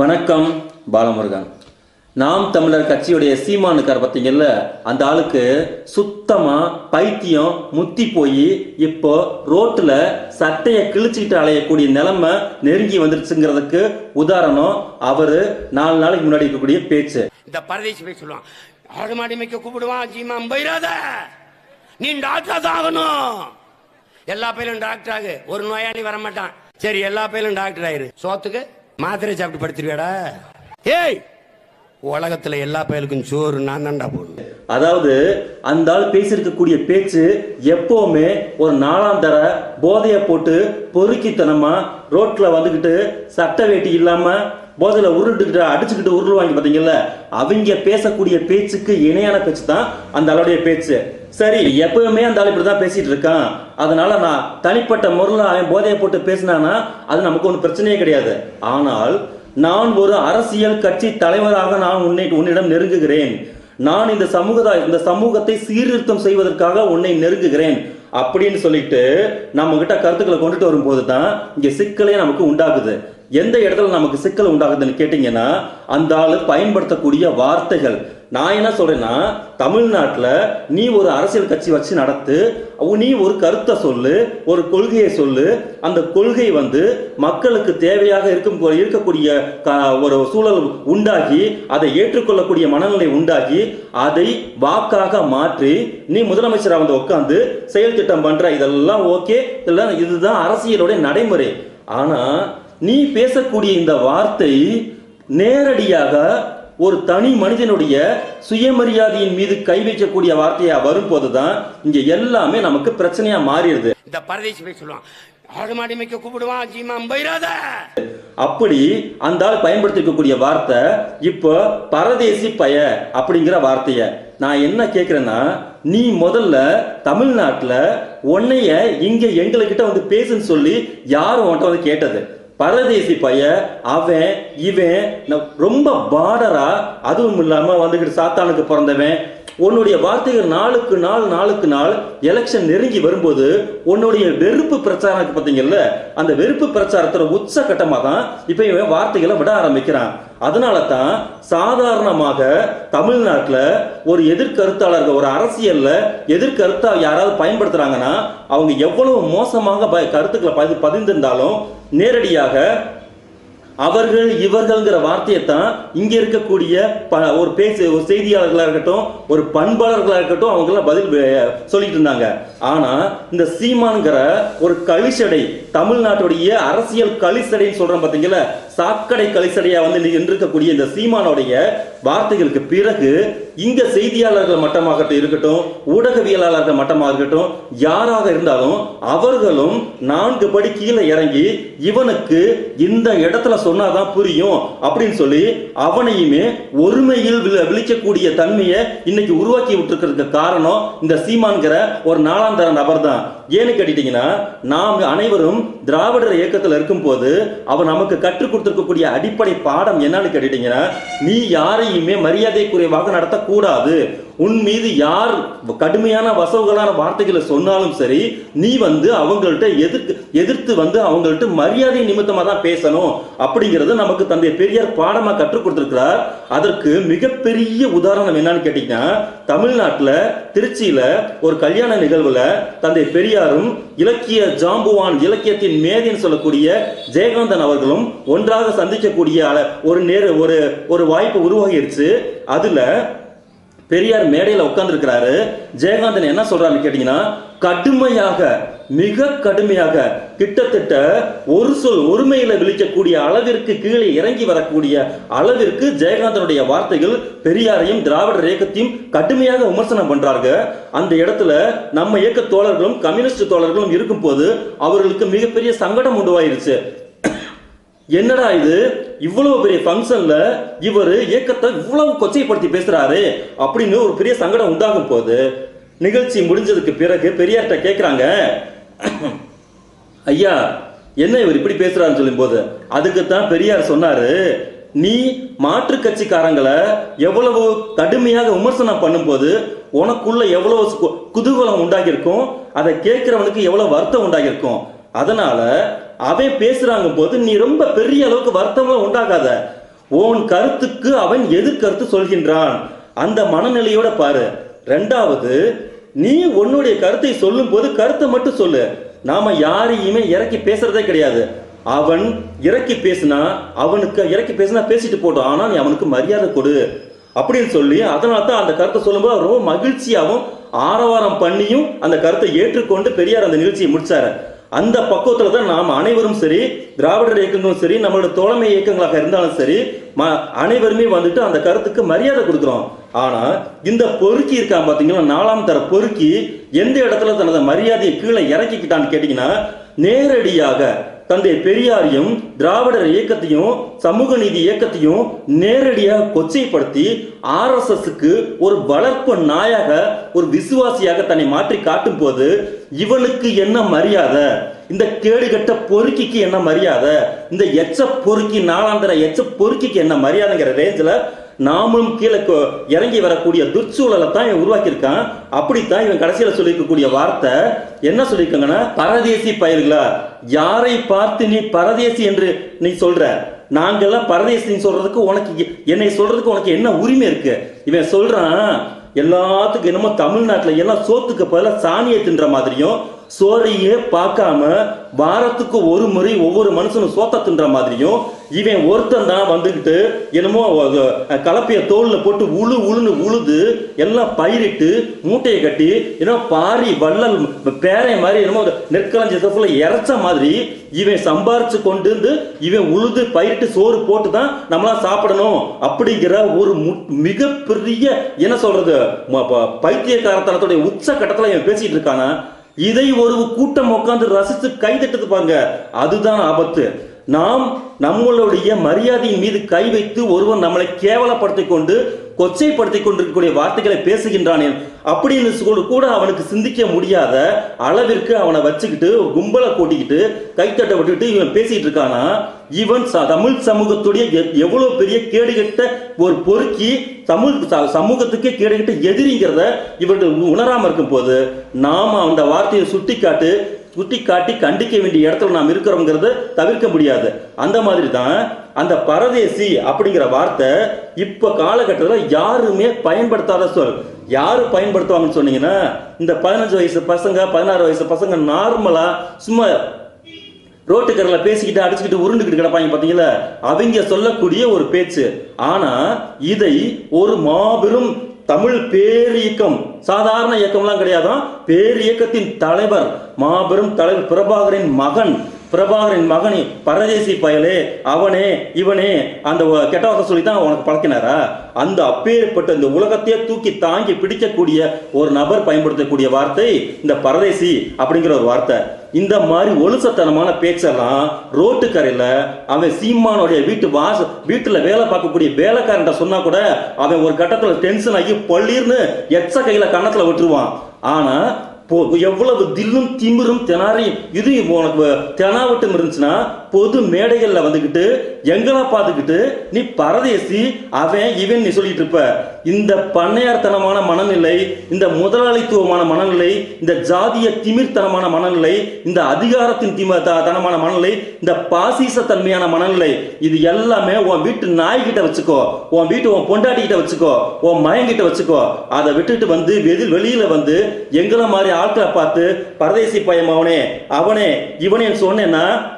வணக்கம் பாலமுருகன். நாம் தமிழர் கட்சியுடைய சீமானுக்கார் பார்த்தீங்கல்ல அந்த ஆளுக்கு சுத்தமாக பைத்தியம் முத்தி போய் இப்போ ரோட்டில் சட்டையை கிழிச்சிக்கிட்டு அலையக்கூடிய நிலைமை நெருங்கி வந்துருச்சுங்கிறதுக்கு உதாரணம் அவர் நாலு நாளைக்கு முன்னாடி இருக்கக்கூடிய பேச்சு. இந்த பரதேசி போய் சொல்லுவான் ஆடு மாடி மேய்க்க கூப்பிடுவான் ஜீமா போயிடாத நீ டாக்டர் தான் ஆகணும். எல்லா பயிலும் டாக்டர் ஆகு. ஒரு நோயாளி வர மாட்டான் சரி எல்லா பயிலும் டாக்டர் ஆயிரு. சோத்துக்கு மாத்திரை சாப்பிட்டு படுத்துருவியாடா? ஏய்! உலகத்துல எல்லா பயலுக்கும் சோறு நான் தான்டா போடணும் அதாவது அந்த ஆள் பேசியிருக்கக்கூடிய பேச்சு எப்பவுமே ஒரு நாலாம் தர போதைய போட்டு பொறுக்கித்தனமா ரோட்ல வந்துக்கிட்டு சட்டை வேட்டி இல்லாம போதையில உருட்டுக்கிட்டு அடிச்சுக்கிட்டு உருளுவாங்க பாத்தீங்கல்ல அவங்க பேசக்கூடிய பேச்சுக்கு இணையான பேச்சு தான் அந்த ஆளுடைய பேச்சு. சரி எப்பவுமே அந்த ஆள் இப்படிதான் பேசிட்டு இருக்கான். அதனால நான் தனிப்பட்ட முறையில் அவன் போதையை போட்டு பேசினானா அது நமக்கு ஒன்றும் பிரச்சனையே கிடையாது. ஆனால் நான் ஒரு அரசியல் கட்சி தலைவராக நான் உன்னை உன்னிடம் நெருங்குகிறேன். நான் இந்த சமூகத்தை இந்த சமூகத்தை சீர்திருத்தம் செய்வதற்காக உன்னை நெருங்குகிறேன். அப்படின்னு சொல்லிட்டு நம்ம கிட்ட கருத்துக்களை கொண்டுட்டு வரும்போது தான் இங்க சிக்கலே நமக்கு உண்டாகுது. எந்த இடத்துல நமக்கு சிக்கல் உண்டாகுதுன்னு கேட்டீங்கன்னா அந்த ஆள் பயன்படுத்தக்கூடிய வார்த்தைகள். நான் என்ன சொல்றேன்னா தமிழ்நாட்டில் நீ ஒரு அரசியல் கட்சி வச்சு நடத்து நீ ஒரு கருத்தை சொல்லு ஒரு கொள்கையை சொல்லு அந்த கொள்கை வந்து மக்களுக்கு தேவையாக இருக்கும் இருக்கக்கூடிய ஒரு சூழல் உண்டாகி அதை ஏற்றுக்கொள்ளக்கூடிய மனநிலை உண்டாகி அதை வாக்காக மாற்றி நீ முதலமைச்சராக வந்து உட்காந்து செயல் திட்டம் பண்ற இதெல்லாம் ஓகே இதெல்லாம் இதுதான் அரசியலுடைய நடைமுறை. ஆனா நீ பேசக்கூடிய இந்த வார்த்தை நேரடியாக ஒரு தனி மனிதனுடைய சுயமரியாதையின் மீது கை வைக்கக்கூடிய வார்த்தையா வரும்போது தான் இங்க எல்லாமே நமக்கு பிரச்சனையா மாறிடுது. இந்த பரதேசி போய் சொல்லுவான் ஆடு மாடி மேய்க்க கூப்பிடுவான் அப்படி அந்த ஆள் பயன்படுத்திக்கக்கூடிய வார்த்தை இப்போ பரதேசி பய அப்படிங்கிற வார்த்தைய. நான் என்ன கேட்கிறேன்னா நீ முதல்ல தமிழ்நாட்டுல உன்னைய இங்க எங்களுக்கிட்ட வந்து பேசுன்னு சொல்லி யாரும் உன்கிட்ட வந்து கேட்டது? பரதேசி பையன் அவன் இவன் ரொம்ப பார்டரா அதுவும் இல்லாமல் வந்துக்கிட்டு சாத்தானுக்கு பிறந்தவன் உன்னுடைய வார்த்தைகள் நாளுக்கு நாள் நாளுக்கு நாள் எலெக்ஷன் நெருங்கி வரும்போது உன்னுடைய வெறுப்பு பிரச்சாரம் இருக்கு அந்த வெறுப்பு பிரச்சாரத்தோட உச்ச கட்டமாக தான் இப்போ இவன் வார்த்தைகளை விட ஆரம்பிக்கிறான். அதனால தான் சாதாரணமாக தமிழ்நாட்டில் ஒரு எதிர்கருத்தாளர்கள் ஒரு அரசியலில் எதிர்கருத்தா யாராவது பயன்படுத்துகிறாங்கன்னா அவங்க எவ்வளவு மோசமாக ப- கருத்துக்களை பதி பதிந்திருந்தாலும் நேரடியாக அவர்கள் இவர்கள்ங்கிற வார்த்தையை தான் இங்கே இருக்கக்கூடிய ப- ஒரு பேசு ஒரு செய்தியாளர்களாக இருக்கட்டும் ஒரு பண்பாளர்களாக இருக்கட்டும் அவங்கெல்லாம் பதில் சொல்லிட்டு இருந்தாங்க. ஆனால் இந்த சீமான்கிற ஒரு கலிசடை தமிழ்நாட்டுடைய அரசியல் கலிசடைன்னு சொல்றோம் பாத்தீங்களா? சாக்கடை கலிசடையா வந்து நின்று இருக்கக்கூடிய இந்த சீமானுடைய வார்த்தைகளுக்கு பிறகு இங்க செய்தியாளர்கள் மட்டமாகட்டும் இருக்கட்டும் ஊடகவியலாளர்கள் மட்டமாக இருக்கட்டும் யாராக இருந்தாலும் அவர்களும் நான்கு படி கீழே இறங்கி இவனுக்கு இந்த இடத்துல சொன்னாதான் புரியும் அப்படின்னு சொல்லி அவனையுமே ஒருமையில் விழிக்கக்கூடிய தன்மையை இன்னைக்கு உருவாக்கி விட்டுருக்கிறதுக்கு காரணம் இந்த சீமான்கிற ஒரு நாலாந்தர நபர் தான் ஏன்னு கேட்டீங்கன்னா நாம் அனைவரும் திராவிடர் இயக்கத்தில் இருக்கும்போது அவர் நமக்கு கற்றுக் கொடுத்திருக்கக்கூடிய அடிப்படை பாடம் என்னன்னு கேட்டீங்கன்னா நீ யாரையுமே மரியாதை குறைவாக நடத்தக்கூடாது. உன் மீது யார் கடுமையான வசவுகளான வார்த்தைகளை சொன்னாலும் சரி நீ வந்து அவங்கள்ட்ட எதிர்த்து எதிர்த்து வந்து அவங்கள்ட்ட மரியாதை நிமித்தமா தான் பேசணும். அப்படிங்கிறது நமக்கு தந்தை பெரியார் பாடமா கற்றுக் கொடுத்துருக்கிறார். அதற்கு மிகப்பெரிய உதாரணம் என்னன்னு கேட்டீங்கன்னா தமிழ்நாட்டுல திருச்சியில ஒரு கல்யாண நிகழ்வுல தந்தை பெரியாரும் இலக்கிய ஜாம்புவான் இலக்கியத்தின் மேதின்னு சொல்லக்கூடிய ஜெயகாந்தன் அவர்களும் ஒன்றாக சந்திக்கக்கூடிய ஒரு நேர ஒரு ஒரு வாய்ப்பு உருவாகிருச்சு. அதுல பெரியார் மேடையில உட்கார்ந்துருக்கிறாரு. ஜெயகாந்தன் என்ன சொல்றாருன்னு கேட்டீங்கன்னா கடுமையாக மிக கடுமையாக கிட்டத்தட்ட ஒரு சொல் ஒருமையில விழிக்கக்கூடிய அளவிற்கு கீழே இறங்கி வரக்கூடிய அளவிற்கு ஜெயகாந்தனுடைய வார்த்தைகள் பெரியாரையும் திராவிடர் இயக்கத்தையும் கடுமையாக விமர்சனம் பண்றாங்க. அந்த இடத்துல நம்ம இயக்க தோழர்களும் கம்யூனிஸ்ட் தோழர்களும் இருக்கும்போது அவர்களுக்கு மிகப்பெரிய சங்கடம் உண்டுவாயிருச்சு. என்னடா இது? இவ்வளவு பெரிய ஃபங்க்ஷன்ல இவர் இயக்கத்தை இவ்வளவு கொச்சைப்படுத்தி பேசுறாரு அப்படின்னு ஒரு பெரிய சங்கடம் உண்டாகும் போது நிகழ்ச்சி முடிஞ்சதுக்கு பிறகு பெரியார்கிட்ட கேட்குறாங்க ஐயா என்ன இவர் இப்படி பேசுறாருன்னு சொல்லும்போது அதுக்கு தான் பெரியார் சொன்னாரு நீ மாற்று கட்சிக்காரங்களை எவ்வளவு கடுமையாக விமர்சனம் பண்ணும்போது உனக்குள்ள எவ்வளவு குதூகலம் உண்டாகியிருக்கும் அதை கேட்கிறவனுக்கு எவ்வளவு வருத்தம் உண்டாகியிருக்கும். அதனால அவன் பேசுறாங்க போது நீ ரொம்ப பெரிய அளவுக்கு வருத்தம்லாம் உண்டாகாத. உன் கருத்துக்கு அவன் எதிர்கருத்து சொல்கின்றான். அந்த மனநிலையோட பாரு. ரெண்டாவது நீ உன்னுடைய கருத்தை சொல்லும் போது கருத்தை மட்டும் சொல்லு. நாம யாரையுமே இறக்கி பேசுறதே கிடையாது. அவன் இறக்கி பேசினா அவனுக்கு இறக்கி பேசினா பேசிட்டு போட்டோம் ஆனா நீ அவனுக்கு மரியாதை கொடு. அப்படின்னு சொல்லி அதனால தான் அந்த கருத்தை சொல்லும்போது அவர் ரொம்ப மகிழ்ச்சியாகவும் ஆரவாரம் பண்ணியும் அந்த கருத்தை ஏற்றுக்கொண்டு பெரியார் அந்த நிகழ்ச்சியை முடிச்சாரு. அந்த பக்குவத்தில் தான் நாம் அனைவரும் சரி திராவிடர் இயக்கங்களும் சரி நம்மளோட தோழமை இயக்கங்களாக இருந்தாலும் சரி ம- அனைவருமே வந்துட்டு அந்த கருத்துக்கு மரியாதை கொடுக்குறோம். ஆனால் இந்த பொறுக்கி இருக்கான் பார்த்தீங்கன்னா நாலாம் தர பொறுக்கி எந்த இடத்துல தனது மரியாதையை கீழே இறக்கிக்கிட்டான்னு கேட்டிங்கன்னா நேரடியாக தந்தை பெரியாரையும் திராவிடர் இயக்கத்தையும் சமூக நீதி இயக்கத்தையும் நேரடியாக கொச்சைப்படுத்தி ஆர்எஸ்எஸ்க்கு ஒரு வளர்ப்பு நாயாக ஒரு விசுவாசியாக தன்னை மாற்றி காட்டும் போது இவனுக்கு என்ன மரியாதை? இந்த கேடுகட்ட பொறுக்கிக்கு என்ன மரியாதை? இந்த எச்ச பொறுக்கி நாளாந்திர எச்ச பொறுக்கிக்கு என்ன மரியாதைங்கிற ரேஞ்சில் நாமளும் கீழே இறங்கி வரக்கூடிய துர்ச்சூழலை தான் இவன் உருவாக்கியிருக்கான். அப்படித்தான் இவன் கடைசியில் சொல்லியிருக்கக்கூடிய வார்த்தை. என்ன சொல்லியிருக்காங்கன்னா பரதேசி பயிர்களா யாரை பார்த்து நீ பரதேசி என்று நீ சொல்ற? நாங்கெல்லாம் பரதேசின்னு சொல்றதுக்கு உனக்கு என்னை சொல்றதுக்கு உனக்கு என்ன உரிமை இருக்கு? இவன் சொல்றான் எல்லாத்துக்கும் என்னமோ தமிழ்நாட்டில் எல்லாம் சோத்துக்கு பதிலாக சாணியை தின்ற மாதிரியும் சோறையே பார்க்காம வாரத்துக்கு ஒரு முறை ஒவ்வொரு மனுஷனும் சோத்த தின்ற மாதிரியும் இவன் ஒருத்தன் தான் வந்துக்கிட்டு என்னமோ கலப்பைய தோல்ல போட்டு உழு உழுன்னு உழுது எல்லாம் பயிரிட்டு மூட்டையை கட்டி என்னமோ பாரி வள்ளல் பேரை மாதிரி என்னமோ நெற்களஞ்சியத்துல இறைச்ச மாதிரி இவன் சம்பாரிச்சு கொண்டு வந்து இவன் உழுது பயிரிட்டு சோறு போட்டு தான் நம்மளாம் சாப்பிடணும் அப்படிங்கிற ஒரு மு- மிகப்பெரிய என்ன சொல்றது ம- பைத்தியக்காரத்தனத்துடைய உச்ச கட்டத்தில் இவன் பேசிட்டு இருக்கானா? இதை ஒரு கூட்டம் உட்காந்து ரசித்து கைதட்டுது பாருங்க அதுதான் ஆபத்து. நாம் நம்மளுடைய மரியாதையின் மீது கை வைத்து ஒருவன் நம்மளை கேவலப்படுத்திக் கொண்டு கொச்சைப்படுத்திக் கொண்டிருக்கக்கூடிய வார்த்தைகளை பேசுகின்றானே அப்படின்னு சொல்லி கூட அவனுக்கு சிந்திக்க முடியாத அளவிற்கு அவனை வச்சுக்கிட்டு கும்பலை கூட்டிக்கிட்டு கைத்தட்ட விட்டுக்கிட்டு இவன் பேசிட்டு இருக்கானா? இவன் ச- தமிழ் சமூகத்துடைய எ- எவ்வளவு பெரிய கேடுகட்ட ஒரு பொறுக்கி தமிழ் ச- சமூகத்துக்கே கேடுகட்ட எதிரிங்கிறத இவர்கள் உணராம இருக்கும் போது நாம் அந்த வார்த்தையை சுட்டிக்காட்டு சுட்டி காட்டி கண்டிக்க வேண்டிய இடத்துல நாம் இருக்கிறோங்கிறத தவிர்க்க முடியாது. அந்த மாதிரி தான் அந்த பரதேசி அப்படிங்கிற வார்த்தை இப்ப காலகட்டத்தில் யாருமே பயன்படுத்தாத சொல். யாரு பயன்படுத்துவாங்கன்னு சொன்னீங்கன்னா இந்த பதினஞ்சு வயசு பசங்க பதினாறு வயசு பசங்க நார்மலா சும்மா ரோட்டுக்கரில் பேசிக்கிட்டு அடிச்சுக்கிட்டு உருண்டுக்கிட்டு கிடப்பாங்க பார்த்தீங்களா அவங்க சொல்லக்கூடிய ஒரு பேச்சு. ஆனால் இதை ஒரு மாபெரும் தமிழ் பேரியக்கம் சாதாரண இயக்கம்லாம் கிடையாதான் பேரியக்கத்தின் தலைவர் மாபெரும் தலைவர் பிரபாகரின் மகன் பிரபாகரின் மகனே பரதேசி பயலே அவனே இவனே அந்த ஒ- கெட்ட சொல்லி தான் உனக்கு பழக்கினாரா? அந்த அப்பேற்பட்ட இந்த உலகத்தையே தூக்கி தாங்கி பிடிக்கக்கூடிய ஒரு நபர் பயன்படுத்தக்கூடிய வார்த்தை இந்த பரதேசி அப்படிங்கிற ஒரு வார்த்தை. இந்த மாதிரி ஒழுசத்தனமான பேச்செல்லாம் ரோட்டு கரையில் அவன் சீமானுடைய வீட்டு வாச வீட்டில் வேலை பார்க்கக்கூடிய வேலைக்காரன்ட்ட சொன்னா கூட அவன் ஒரு கட்டத்தில் டென்ஷன் ஆகி பள்ளீர்னு எச்ச கையில் கன்னத்தில் விட்டுருவான். ஆனால் எவ்வளவு தில்லும் திமிரும் தெனாரையும் இது உனக்கு தெனாவட்டம் இருந்துச்சுன்னா பொது மேடைகள்ல வந்துகிட்டு எங்களை பார்த்துக்கிட்டு நீ பரதேசி அவன் இவன் நீ சொல்லிட்டு இருப்ப. இந்த பண்ணையார்த்தனமான மனநிலை இந்த முதலாளித்துவமான மனநிலை இந்த ஜாதிய திமிர்த்தனமான மனநிலை இந்த அதிகாரத்தின் திம த- தனமான மனநிலை இந்த பாசிச தன்மையான மனநிலை இது எல்லாமே உன் வீட்டு நாய்கிட்ட வச்சுக்கோ. உன் வீட்டு உன் பொண்டாட்டி வச்சுக்கோ. உன் மயங்கிட்ட வச்சுக்கோ. அதை விட்டுட்டு வந்து வெளியில் வெளியில வந்து எங்களை மாதிரி ஆட்களை பார்த்து பரதேசி பையன் அவனே அவனே இவனே சொன்னேன்னா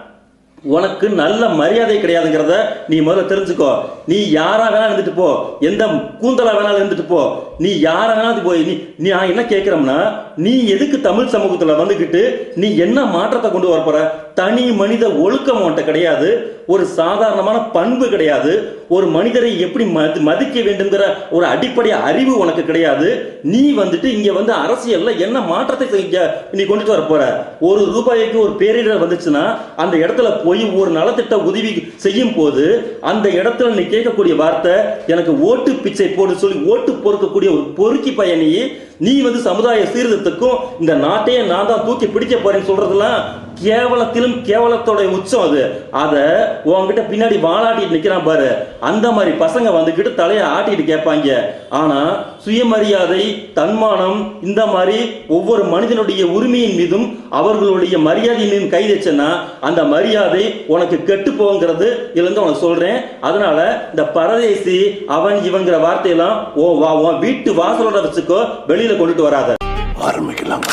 உனக்கு நல்ல மரியாதை கிடையாதுங்கிறத நீ முதல்ல தெரிஞ்சுக்கோ. நீ யாராக வேணாலும் இருந்துட்டு போ. எந்த கூந்தலா வேணாலும் இருந்துட்டு போ. நீ யாராக வேணாலும் போய் நீ நீ நான் என்ன கேட்குறோம்னா நீ எதுக்கு தமிழ் சமூகத்தில் வந்துக்கிட்டு நீ என்ன மாற்றத்தை கொண்டு வர போற? தனி மனித ஒழுக்கம் அவன்கிட்ட கிடையாது. ஒரு சாதாரணமான பண்பு கிடையாது. ஒரு மனிதரை எப்படி மதி- மதிக்க வேண்டுங்கிற ஒரு அடிப்படை அறிவு உனக்கு கிடையாது. நீ வந்துட்டு இங்க வந்து அரசியல்ல என்ன மாற்றத்தை செய்ய நீ கொண்டுட்டு வர போற? ஒரு ரூபாய்க்கு ஒரு பேரிடர் வந்துச்சுன்னா அந்த இடத்துல போய் ஒரு நலத்திட்ட உதவி செய்யும் போது அந்த இடத்துல நீ கேட்கக்கூடிய வார்த்தை எனக்கு ஓட்டு பிச்சை போடு சொல்லி ஓட்டு பொறுக்கக்கூடிய ஒரு பொறுக்கி பயணி நீ வந்து சமுதாய சீர்திருத்தத்துக்கும் இந்த நாட்டையே நான் தான் தூக்கி பிடிக்க போறேன்னு சொல்றதுலாம் கேவலத்திலும் கேவலத்தோடைய உச்சம் அது. அதை உன்கிட்ட பின்னாடி வாழாட்டிட்டு நிற்கிறான் பாரு. அந்த மாதிரி பசங்க வந்துக்கிட்டு தலையை ஆட்டிட்டு கேட்பாங்க. ஆனால் சுயமரியாதை தன்மானம் இந்த மாதிரி ஒவ்வொரு மனிதனுடைய உரிமையின் மீதும் அவர்களுடைய மரியாதையின் மீதும் கை வச்சேன்னா அந்த மரியாதை உனக்கு கெட்டு போங்கிறது இருந்து உனக்கு சொல்கிறேன் அதனால இந்த பரதேசி அவன் இவங்கிற வார்த்தையெல்லாம் ஓ வா உன் வீட்டு வாசலோட வச்சுக்கோ வெளியில் கொண்டுட்டு வராத. ஆரம்பிக்கலாம்.